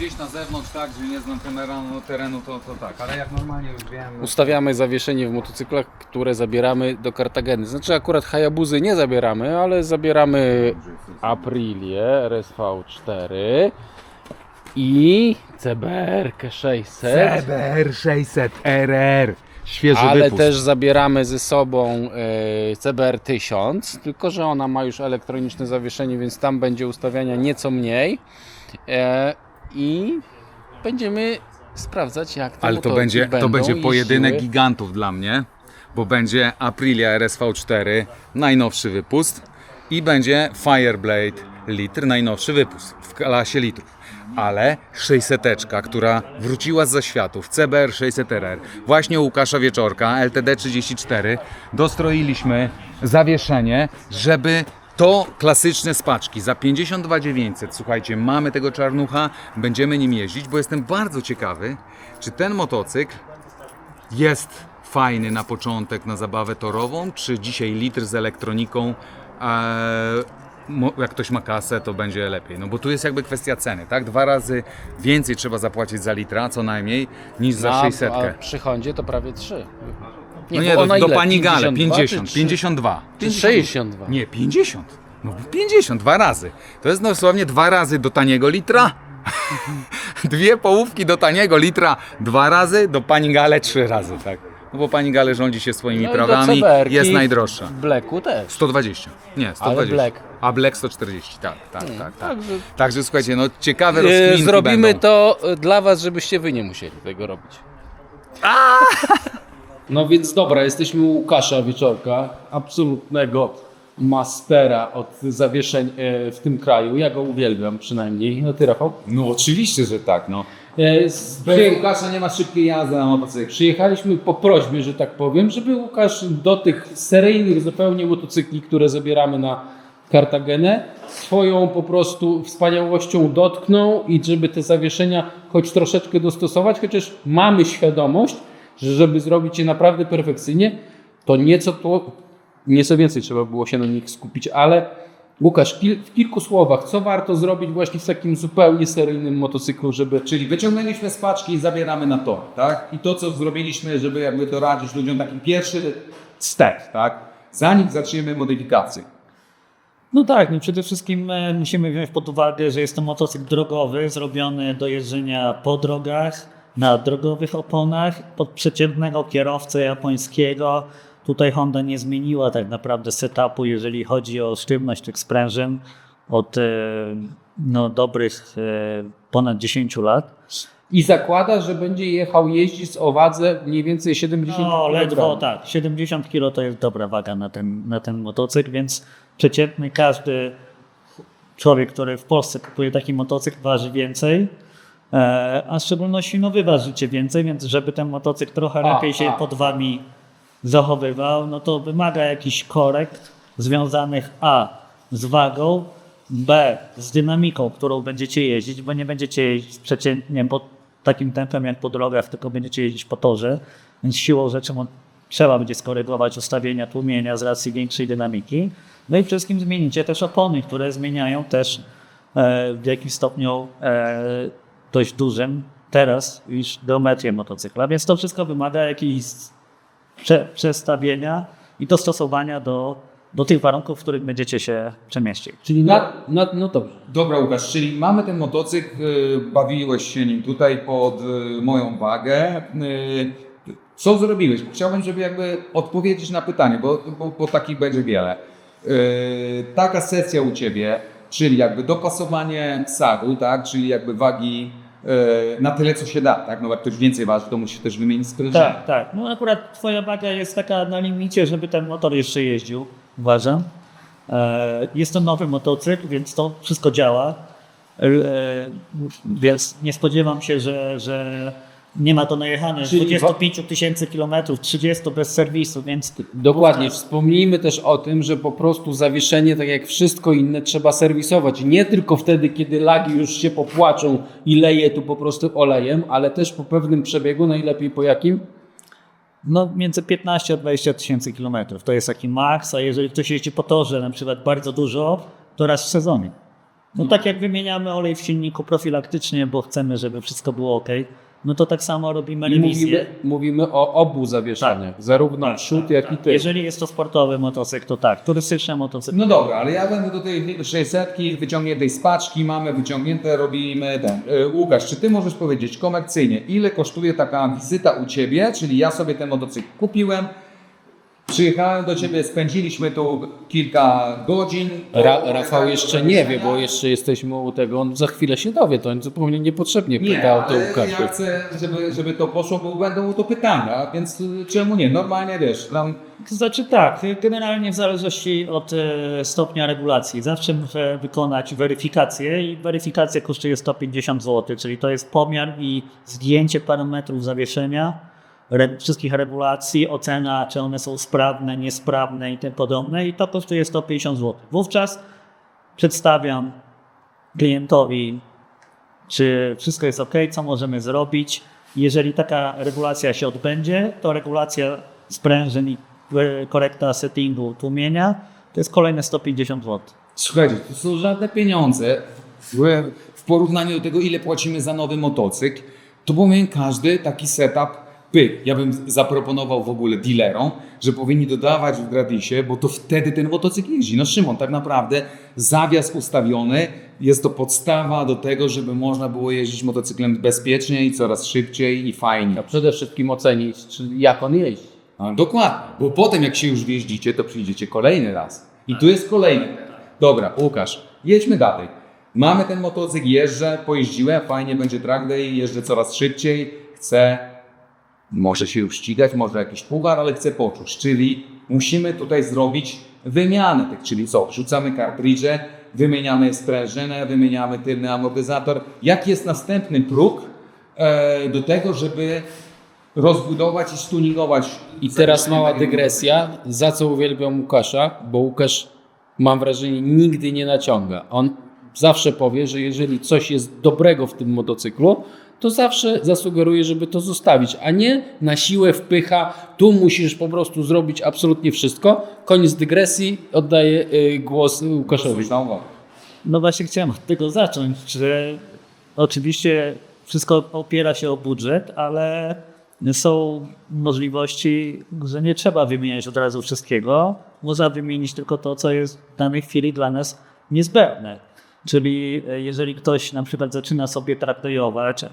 gdzieś na zewnątrz, tak, że nie znam terenu, terenu to, to tak, ale jak normalnie już wiem. Ustawiamy zawieszenie w motocyklach, które zabieramy do Kartageny. Znaczy akurat Hayabuzy nie zabieramy, ale zabieramy Aprilię RSV4 i CBR 600. CBR 600 RR. Świeży Ale wypust. też zabieramy ze sobą e, CBR 1000, tylko że ona ma już elektroniczne zawieszenie, więc tam będzie ustawiania nieco mniej. E, I będziemy sprawdzać, jak te Ale to będzie, to będzie pojedynek jeździły. gigantów dla mnie, bo będzie Aprilia RSV4, najnowszy wypust i będzie Fireblade litr, najnowszy wypust w klasie litrów. Ale 600, która wróciła z zaświatów, CBR 600RR, właśnie Łukasza Wieczorka, LTD 34, dostroiliśmy zawieszenie, żeby to klasyczne spaczki za 52 900. Słuchajcie, mamy tego czarnucha, będziemy nim jeździć, bo jestem bardzo ciekawy, czy ten motocykl jest fajny na początek na zabawę torową, czy dzisiaj litr z elektroniką, e, mo- jak ktoś ma kasę, to będzie lepiej. No bo tu jest jakby kwestia ceny, tak? Dwa razy więcej trzeba zapłacić za litra, co najmniej, niż za No, 600. a przy Hondzie to prawie 3. no nie, bo do, ona do ile? pani Gale, 52 50, czy 52. Czy 62? Nie, 50. No 50, dwa razy. To jest dosłownie dwa razy do taniego litra. Dwie połówki do taniego litra, dwa razy, do pani Gale trzy razy, tak. No bo pani Gale rządzi się swoimi No i do prawami, CBR-ki jest najdroższa. W Blacku też. 120. Nie, 120. Black. A Black 140, tak, tak, tak. tak. Także Także słuchajcie, no ciekawe e, rozkminki zrobimy będą. to e, dla Was, żebyście Wy nie musieli tego robić. No więc dobra, jesteśmy u Łukasza Wieczorka, absolutnego mastera od zawieszeń e, w tym kraju. Ja go uwielbiam przynajmniej. No ty Rafał? No oczywiście, że tak, no. E, z- Bez przyje- Łukasza nie ma szybkiej jazdy na motocyklu. Przyjechaliśmy po prośbie, że tak powiem, żeby Łukasz do tych seryjnych zupełnie motocykli, które zabieramy na Kartagenę, swoją po prostu wspaniałością dotknął i żeby te zawieszenia choć troszeczkę dostosować, chociaż mamy świadomość, żeby zrobić je naprawdę perfekcyjnie, to nieco, to, nieco więcej trzeba było się na nich skupić, ale Łukasz, kil, w kilku słowach, co warto zrobić właśnie w takim zupełnie seryjnym motocyklu, żeby Czyli wyciągnęliśmy z paczki i zabieramy na tor, tak? I to, co zrobiliśmy, żeby jakby doradzić ludziom, taki pierwszy step, tak? Zanim zaczniemy modyfikację. No tak, no przede wszystkim e, musimy wziąć pod uwagę, że jest to motocykl drogowy, zrobiony do jeżdżenia po drogach, na drogowych oponach, pod przeciętnego kierowcę japońskiego. Tutaj Honda nie zmieniła tak naprawdę setupu, jeżeli chodzi o sztywność tych sprężyn od e, no, dobrych e, ponad 10 lat. I zakłada, że będzie jechał jeździć o wadze mniej więcej 70 No, ledwo kg. tak. 70 kg to jest dobra waga na ten, na ten motocykl, więc przeciętny każdy człowiek, który w Polsce kupuje taki motocykl, waży więcej. E, a w szczególności no, wy ważycie więcej, więc żeby ten motocykl trochę A, lepiej się a. pod wami zachowywał, no to wymaga jakichś korekt związanych A z wagą, B z dynamiką, którą będziecie jeździć, bo nie będziecie jeździć przeciętnie pod takim tempem jak po drogach, tylko będziecie jeździć po torze, więc siłą rzeczy trzeba będzie skorygować ustawienia tłumienia z racji większej dynamiki. No i wszystkim zmienicie też opony, które zmieniają też e, w jakimś stopniu e, dość dużym teraz już geometrię motocykla, więc to wszystko wymaga jakiejś prze, przestawienia i dostosowania do, do tych warunków, w których będziecie się przemieścić. Czyli na, na, no dobrze. Dobra Łukasz, czyli mamy ten motocykl, y, bawiłeś się nim tutaj pod y, moją wagę. Y, Co zrobiłeś? Chciałbym, żeby jakby odpowiedzieć na pytanie, bo, bo, bo takich będzie wiele. Taka sesja u Ciebie, czyli jakby dopasowanie sadu, tak? czyli jakby wagi na tyle, co się da, tak? No jak ktoś więcej waży, to musi też wymienić sprężynę. Tak, tak. No akurat twoja waga jest taka na limicie, żeby ten motor jeszcze jeździł, uważam. E, Jest to nowy motocykl, więc to wszystko działa. E, Więc nie spodziewam się, że, że nie ma to najechane. Czyli 25 tysięcy kilometrów, 30 bez serwisu, więc Dokładnie. Wspomnijmy też o tym, że po prostu zawieszenie, tak jak wszystko inne, trzeba serwisować. Nie tylko wtedy, kiedy lagi już się popłaczą i leje tu po prostu olejem, ale też po pewnym przebiegu, najlepiej po jakim? no, między 15 a 20 tysięcy kilometrów. To jest taki maks, a jeżeli ktoś jeździ po torze na przykład bardzo dużo, to raz w sezonie. No tak jak wymieniamy olej w silniku profilaktycznie, bo chcemy, żeby wszystko było ok, no to tak samo robimy rewizję. mówimy, mówimy o obu zawieszeniach, zarówno przód, jak i tył. Jeżeli jest to sportowy motocykl, to tak. Turystyczny motocykl. No dobra, ale ja będę do tej 600 wyciągniętej z paczki, mamy wyciągnięte, robimy ten. E, Łukasz, czy ty możesz powiedzieć komercyjnie, ile kosztuje taka wizyta u ciebie, czyli ja sobie ten motocykl kupiłem, przyjechałem do ciebie, spędziliśmy tu kilka godzin. Ra, Rafał jeszcze nie wie, bo jeszcze jesteśmy u tego, on za chwilę się dowie, to on zupełnie niepotrzebnie Nie, pytał to ale Łukaszu. ja chcę, żeby, żeby to poszło, bo będą to pytania, więc y, czemu nie? Normalnie wiesz, tam To znaczy tak, generalnie w zależności od e, stopnia regulacji. Zawsze muszę wykonać weryfikację i weryfikacja kosztuje 150 zł, czyli to jest pomiar i zdjęcie parametrów zawieszenia, re, wszystkich regulacji, ocena, czy one są sprawne, niesprawne i tym podobne i to kosztuje 150 zł. Wówczas przedstawiam klientowi, czy wszystko jest ok, co możemy zrobić. Jeżeli taka regulacja się odbędzie, to regulacja sprężyn i e, korekta settingu tłumienia to jest kolejne 150 zł. Słuchajcie, to są żadne pieniądze w, porównaniu do tego, ile płacimy za nowy motocykl. To powinien każdy taki setup pyk. Ja bym zaproponował w ogóle dealerom, że powinni dodawać w gratisie, bo to wtedy ten motocykl jeździ. No Szymon, tak naprawdę zawias ustawiony jest to podstawa do tego, żeby można było jeździć motocyklem bezpiecznie i coraz szybciej i fajniej. A przede wszystkim ocenić, czy, jak on jeździ. No, dokładnie, bo potem jak się już wjeździcie, to przyjdziecie kolejny raz. I tu jest kolejny. Dobra, Łukasz, jedźmy dalej. Mamy ten motocykl, jeżdżę, pojeździłem, fajnie będzie track day, jeżdżę coraz szybciej, chcę, może się już ścigać, może jakiś puchar, ale chcę poczuć, czyli musimy tutaj zrobić wymianę tych, czyli co, wrzucamy kartridże, wymieniamy sprężynę, wymieniamy tylny amortyzator. Jaki jest następny próg e, do tego, żeby rozbudować i stuningować I teraz mała dygresja, za co uwielbiam Łukasza, bo Łukasz, mam wrażenie, nigdy nie naciąga. On zawsze powie, że jeżeli coś jest dobrego w tym motocyklu, to zawsze zasugeruje, żeby to zostawić, a nie na siłę wpycha, tu musisz po prostu zrobić absolutnie wszystko. Koniec dygresji, oddaję y, głos Łukaszowi. No właśnie chciałem od tego zacząć, że oczywiście wszystko opiera się o budżet, ale są możliwości, że nie trzeba wymieniać od razu wszystkiego. Można wymienić tylko to, co jest w danej chwili dla nas niezbędne. Czyli e, jeżeli ktoś na przykład zaczyna sobie traktować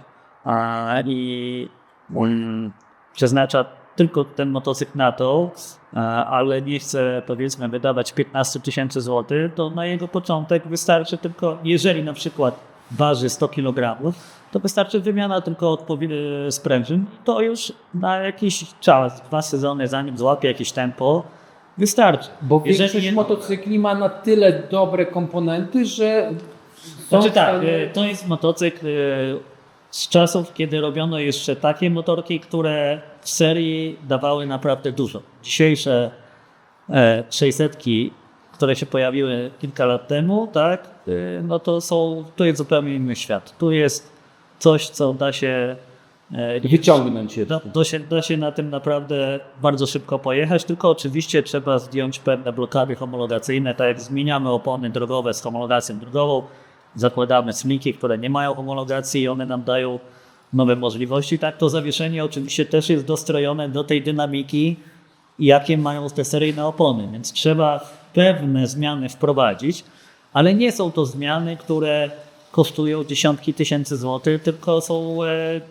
i mm, przeznacza tylko ten motocykl na to, a, ale nie chce powiedzmy wydawać 15 tysięcy złotych, to na jego początek wystarczy tylko, jeżeli na przykład waży 100 kg, to wystarczy wymiana tylko sprężyn. To już na jakiś czas, dwa sezony, zanim złapie jakieś tempo, wystarczy. Bo Jeżeli większość nie- motocykli ma na tyle dobre komponenty, że Znaczy tak, e, to jest motocykl e, z czasów, kiedy robiono jeszcze takie motorki, które w serii dawały naprawdę dużo. Dzisiejsze e, 600, które się pojawiły kilka lat temu, tak, e, no to są, to jest zupełnie inny świat. Tu jest coś, co da się e, wyciągnąć. Da, da, się, da się na tym naprawdę bardzo szybko pojechać, tylko oczywiście trzeba zdjąć pewne blokady homologacyjne, tak jak zmieniamy opony drogowe z homologacją drogową, zakładamy sliki, które nie mają homologacji i one nam dają nowe możliwości. Tak to zawieszenie oczywiście też jest dostrojone do tej dynamiki, jakie mają te seryjne opony, więc trzeba pewne zmiany wprowadzić, ale nie są to zmiany, które kosztują dziesiątki tysięcy złotych, tylko są, e,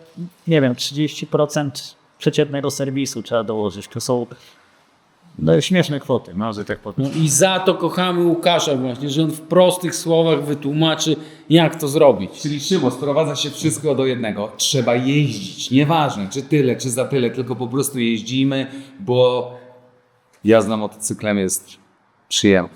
nie wiem, 30% przeciętnego serwisu trzeba dołożyć. To są no, śmieszne kwoty, może tak powiem. No i za to kochamy Łukasza właśnie, że on w prostych słowach wytłumaczy, jak to zrobić. Czyli Szymon, sprowadza się wszystko do jednego. Trzeba jeździć. Nieważne, czy tyle, czy za tyle, tylko po prostu jeździmy, bo jazda motocyklem jest przyjemna.